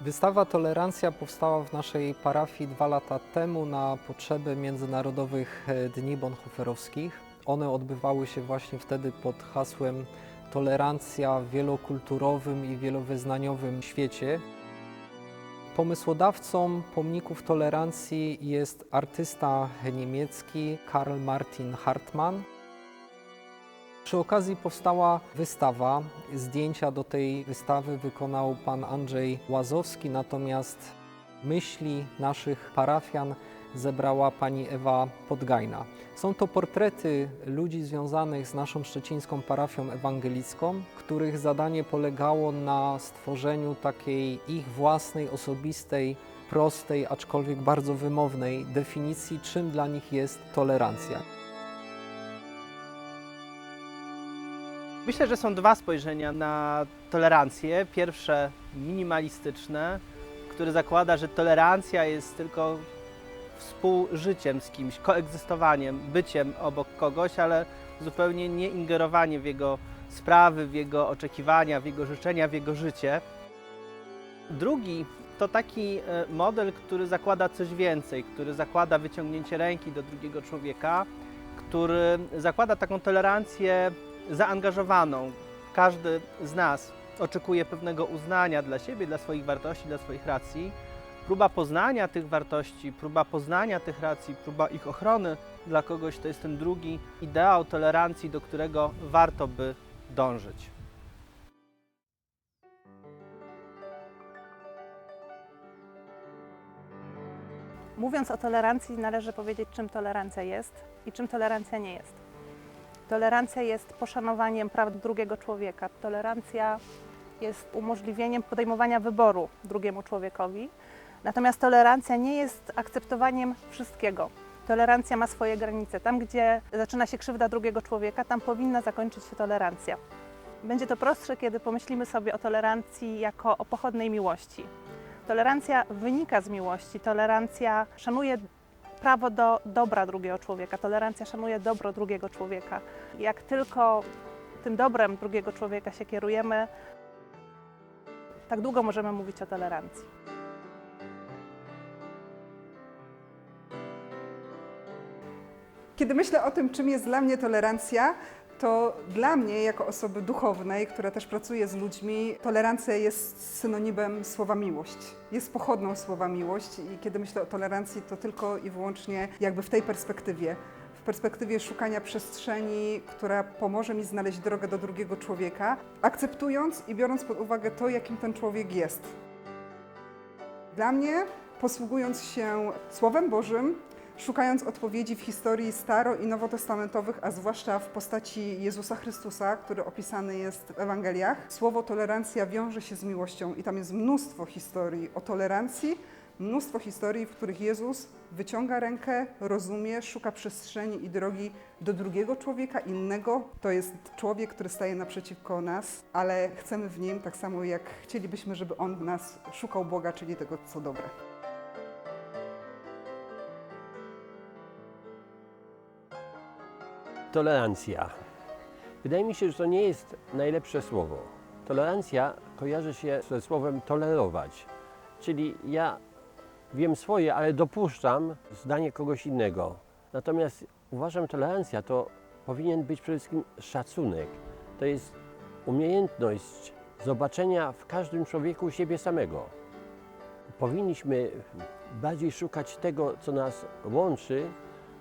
Wystawa Tolerancja powstała w naszej parafii dwa lata temu na potrzeby Międzynarodowych e, Dni Bonhoefferowskich. One odbywały się właśnie wtedy pod hasłem Tolerancja w wielokulturowym i wielowyznaniowym świecie. Pomysłodawcą pomników tolerancji jest artysta niemiecki Karl Martin Hartmann. Przy okazji powstała wystawa. Zdjęcia do tej wystawy wykonał pan Andrzej Łazowski, natomiast myśli naszych parafian zebrała pani Ewa Podgajna. Są to portrety ludzi związanych z naszą szczecińską parafią ewangelicką, których zadanie polegało na stworzeniu takiej ich własnej, osobistej, prostej, aczkolwiek bardzo wymownej definicji, czym dla nich jest tolerancja. Myślę, że są dwa spojrzenia na tolerancję. Pierwsze minimalistyczne, które zakłada, że tolerancja jest tylko współżyciem z kimś, koegzystowaniem, byciem obok kogoś, ale zupełnie nie ingerowanie w jego sprawy, w jego oczekiwania, w jego życzenia, w jego życie. Drugi to taki e, model, który zakłada coś więcej, który zakłada wyciągnięcie ręki do drugiego człowieka, który zakłada taką tolerancję zaangażowaną. Każdy z nas oczekuje pewnego uznania dla siebie, dla swoich wartości, dla swoich racji. Próba poznania tych wartości, próba poznania tych racji, próba ich ochrony dla kogoś to jest ten drugi ideał tolerancji, do którego warto by dążyć. Mówiąc o tolerancji, należy powiedzieć, czym tolerancja jest i czym tolerancja nie jest. Tolerancja jest poszanowaniem praw drugiego człowieka. Tolerancja jest umożliwieniem podejmowania wyboru drugiemu człowiekowi. Natomiast tolerancja nie jest akceptowaniem wszystkiego. Tolerancja ma swoje granice. Tam, gdzie zaczyna się krzywda drugiego człowieka, tam powinna zakończyć się tolerancja. Będzie to prostsze, kiedy pomyślimy sobie o tolerancji jako o pochodnej miłości. Tolerancja wynika z miłości. Tolerancja szanuje prawo do dobra drugiego człowieka. Tolerancja szanuje dobro drugiego człowieka. Jak tylko tym dobrem drugiego człowieka się kierujemy, tak długo możemy mówić o tolerancji. Kiedy myślę o tym, czym jest dla mnie tolerancja, to dla mnie, jako osoby duchownej, która też pracuje z ludźmi, tolerancja jest synonimem słowa miłość. Jest pochodną słowa miłość i kiedy myślę o tolerancji, to tylko i wyłącznie jakby w tej perspektywie. W perspektywie szukania przestrzeni, która pomoże mi znaleźć drogę do drugiego człowieka, akceptując i biorąc pod uwagę to, jakim ten człowiek jest. Dla mnie, posługując się Słowem Bożym, szukając odpowiedzi w historii staro- i nowotestamentowych, a zwłaszcza w postaci Jezusa Chrystusa, który opisany jest w Ewangeliach, słowo tolerancja wiąże się z miłością i tam jest mnóstwo historii o tolerancji, mnóstwo historii, w których Jezus wyciąga rękę, rozumie, szuka przestrzeni i drogi do drugiego człowieka, innego. To jest człowiek, który staje naprzeciwko nas, ale chcemy w nim tak samo, jak chcielibyśmy, żeby on nas szukał Boga, czyli tego, co dobre. Tolerancja. Wydaje mi się, że to nie jest najlepsze słowo. Tolerancja kojarzy się ze słowem tolerować. Czyli ja wiem swoje, ale dopuszczam zdanie kogoś innego. Natomiast uważam, tolerancja to powinien być przede wszystkim szacunek. To jest umiejętność zobaczenia w każdym człowieku siebie samego. Powinniśmy bardziej szukać tego, co nas łączy,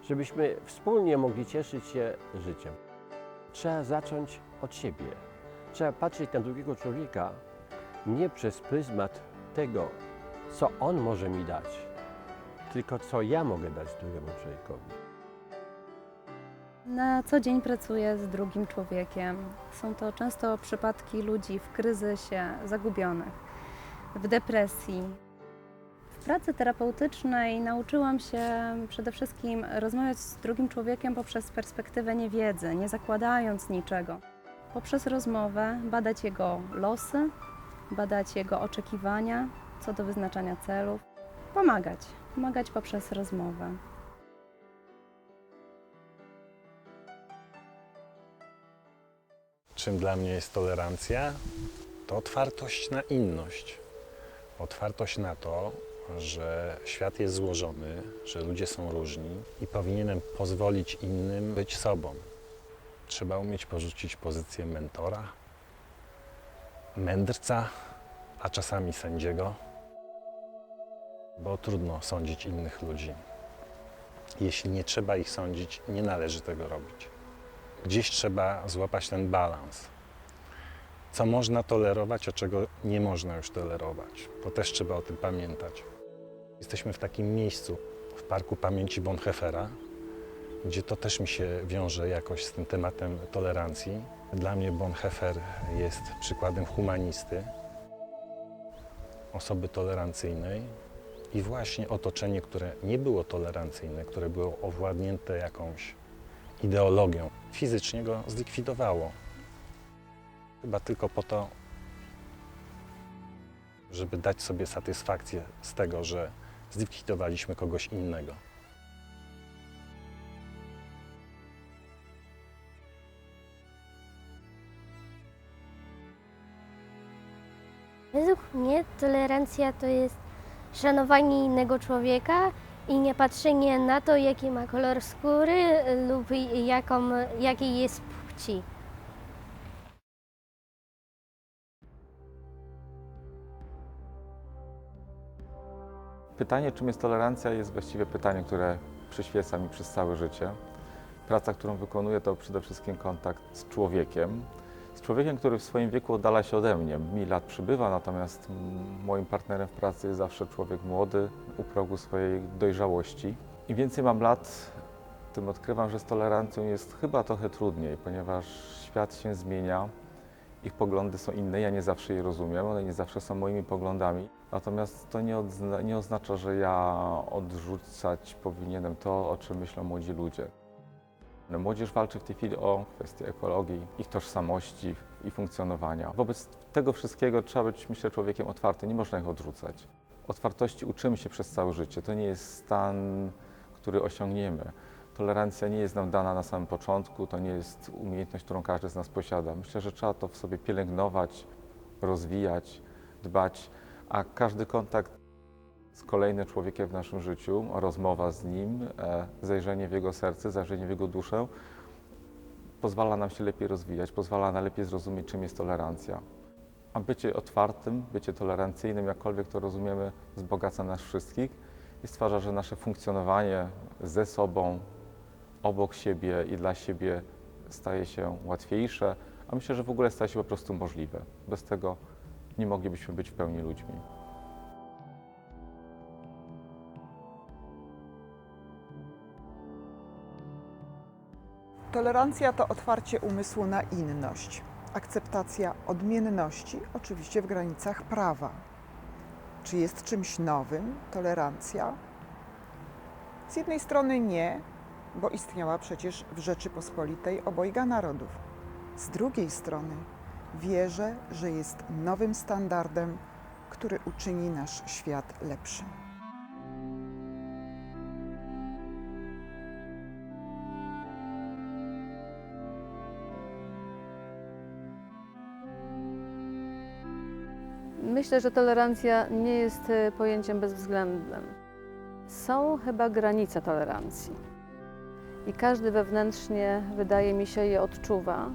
żebyśmy wspólnie mogli cieszyć się życiem. Trzeba zacząć od siebie. Trzeba patrzeć na drugiego człowieka nie przez pryzmat tego, co on może mi dać, tylko co ja mogę dać drugiemu człowiekowi. Na co dzień pracuję z drugim człowiekiem. Są to często przypadki ludzi w kryzysie, zagubionych, w depresji. Pracy terapeutycznej nauczyłam się przede wszystkim rozmawiać z drugim człowiekiem poprzez perspektywę niewiedzy, nie zakładając niczego. Poprzez rozmowę badać jego losy, badać jego oczekiwania co do wyznaczania celów, pomagać, pomagać poprzez rozmowę. Czym dla mnie jest tolerancja? To otwartość na inność. Otwartość na to, że świat jest złożony, że ludzie są różni i powinienem pozwolić innym być sobą. Trzeba umieć porzucić pozycję mentora, mędrca, a czasami sędziego, bo trudno sądzić innych ludzi. Jeśli nie trzeba ich sądzić, nie należy tego robić. Gdzieś trzeba złapać ten balans. Co można tolerować, a czego nie można już tolerować, bo też trzeba o tym pamiętać. Jesteśmy w takim miejscu, w Parku Pamięci Bonhoeffera, gdzie to też mi się wiąże jakoś z tym tematem tolerancji. Dla mnie Bonhoeffer jest przykładem humanisty, osoby tolerancyjnej i właśnie otoczenie, które nie było tolerancyjne, które było owładnięte jakąś ideologią, fizycznie go zlikwidowało. Chyba tylko po to, żeby dać sobie satysfakcję z tego, że zlikwidowaliśmy kogoś innego. Według mnie tolerancja to jest szanowanie innego człowieka i nie patrzenie na to, jaki ma kolor skóry lub jaką, jakiej jest płci. Pytanie, czym jest tolerancja, jest właściwie pytanie, które przyświeca mi przez całe życie. Praca, którą wykonuję, to przede wszystkim kontakt z człowiekiem. Z człowiekiem, który w swoim wieku oddala się ode mnie. Mi lat przybywa, natomiast moim partnerem w pracy jest zawsze człowiek młody, u progu swojej dojrzałości. Im więcej mam lat, tym odkrywam, że z tolerancją jest chyba trochę trudniej, ponieważ świat się zmienia, ich poglądy są inne, ja nie zawsze je rozumiem, one nie zawsze są moimi poglądami. Natomiast to nie, odzna- nie oznacza, że ja odrzucać powinienem to, o czym myślą młodzi ludzie. No, Młodzież walczy w tej chwili o kwestie ekologii, ich tożsamości i funkcjonowania. Wobec tego wszystkiego trzeba być, myślę, człowiekiem otwartym, nie można ich odrzucać. Otwartości uczymy się przez całe życie. To nie jest stan, który osiągniemy. Tolerancja nie jest nam dana na samym początku, to nie jest umiejętność, którą każdy z nas posiada. Myślę, że trzeba to w sobie pielęgnować, rozwijać, dbać, a każdy kontakt z kolejnym człowiekiem w naszym życiu, rozmowa z nim, e, zajrzenie w jego serce, zajrzenie w jego duszę, pozwala nam się lepiej rozwijać, pozwala nam lepiej zrozumieć, czym jest tolerancja. A bycie otwartym, bycie tolerancyjnym, jakkolwiek to rozumiemy, wzbogaca nas wszystkich i stwarza, że nasze funkcjonowanie ze sobą, obok siebie i dla siebie staje się łatwiejsze, a myślę, że w ogóle staje się po prostu możliwe. Bez tego nie moglibyśmy być w pełni ludźmi. Tolerancja to otwarcie umysłu na inność, akceptacja odmienności, oczywiście w granicach prawa. Czy jest czymś nowym tolerancja? Z jednej strony nie, bo istniała przecież w Rzeczypospolitej obojga narodów. Z drugiej strony wierzę, że jest nowym standardem, który uczyni nasz świat lepszym. Myślę, że tolerancja nie jest e, pojęciem bezwzględnym. Są chyba granice tolerancji. I każdy wewnętrznie, wydaje mi się, je odczuwa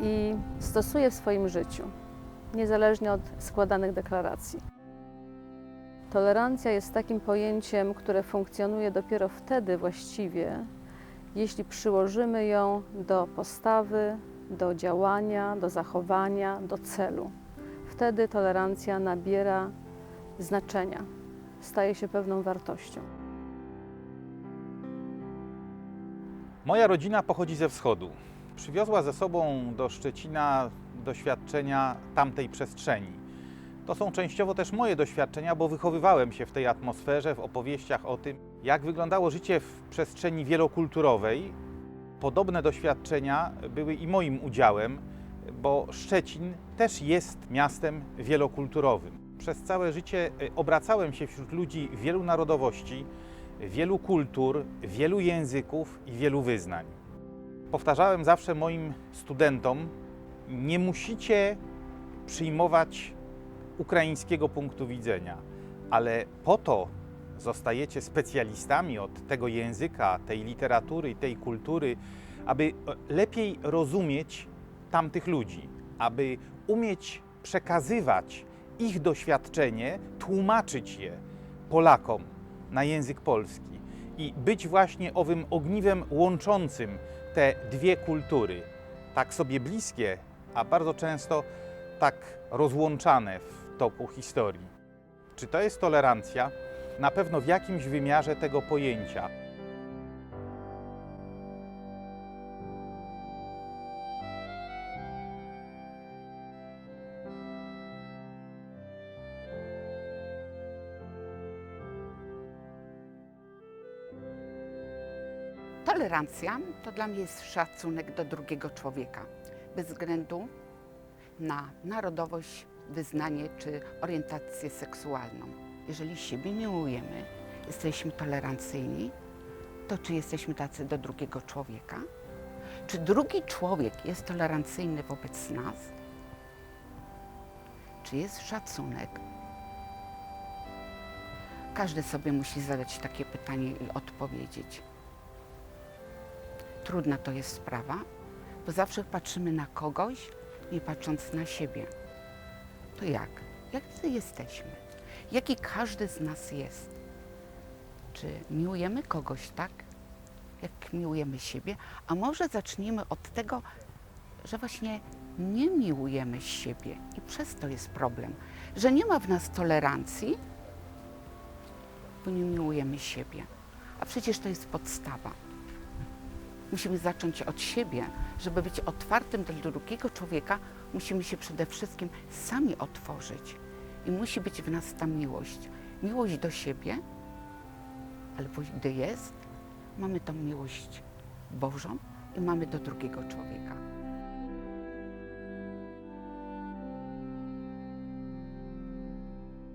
i stosuje w swoim życiu, niezależnie od składanych deklaracji. Tolerancja jest takim pojęciem, które funkcjonuje dopiero wtedy właściwie, jeśli przyłożymy ją do postawy, do działania, do zachowania, do celu wtedy tolerancja nabiera znaczenia, staje się pewną wartością. Moja rodzina pochodzi ze wschodu. Przywiozła ze sobą do Szczecina doświadczenia tamtej przestrzeni. To są częściowo też moje doświadczenia, bo wychowywałem się w tej atmosferze, w opowieściach o tym, jak wyglądało życie w przestrzeni wielokulturowej. Podobne doświadczenia były i moim udziałem, bo Szczecin też jest miastem wielokulturowym. Przez całe życie y, obracałem się wśród ludzi wielu narodowości, wielu kultur, wielu języków i wielu wyznań. Powtarzałem zawsze moim studentom: nie musicie przyjmować ukraińskiego punktu widzenia, ale po to zostajecie specjalistami od tego języka, tej literatury tej kultury, aby e, lepiej rozumieć tamtych ludzi, aby umieć przekazywać ich doświadczenie, tłumaczyć je Polakom na język polski i być właśnie owym ogniwem łączącym te dwie kultury, tak sobie bliskie, a bardzo często tak rozłączane w toku historii. Czy to jest tolerancja? Na pewno w jakimś wymiarze tego pojęcia. Tolerancja to dla mnie jest szacunek do drugiego człowieka, bez względu na narodowość, wyznanie czy orientację seksualną. Jeżeli siebie miłujemy, jesteśmy tolerancyjni, to czy jesteśmy tacy do drugiego człowieka? Czy drugi człowiek jest tolerancyjny wobec nas? Czy jest szacunek? Każdy sobie musi zadać takie pytanie i odpowiedzieć. Trudna to jest sprawa, bo zawsze patrzymy na kogoś, nie patrząc na siebie. To jak? Jak my jesteśmy? Jaki każdy z nas jest? Czy miłujemy kogoś tak, jak miłujemy siebie? A może zacznijmy od tego, że właśnie nie miłujemy siebie i przez to jest problem, że nie ma w nas tolerancji, bo nie miłujemy siebie. A przecież to jest podstawa. Musimy zacząć od siebie. Żeby być otwartym dla drugiego człowieka, musimy się przede wszystkim sami otworzyć. I musi być w nas ta miłość. Miłość do siebie, ale gdy jest, mamy tą miłość Bożą i mamy do drugiego człowieka.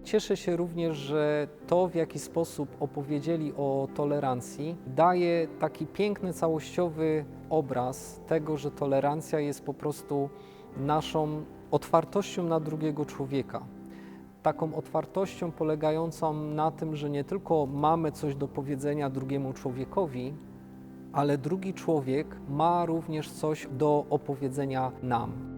Cieszę się również, że to, w jaki sposób opowiedzieli o tolerancji, daje taki piękny, całościowy obraz tego, że tolerancja jest po prostu naszą otwartością na drugiego człowieka. Taką otwartością polegającą na tym, że nie tylko mamy coś do powiedzenia drugiemu człowiekowi, ale drugi człowiek ma również coś do opowiedzenia nam.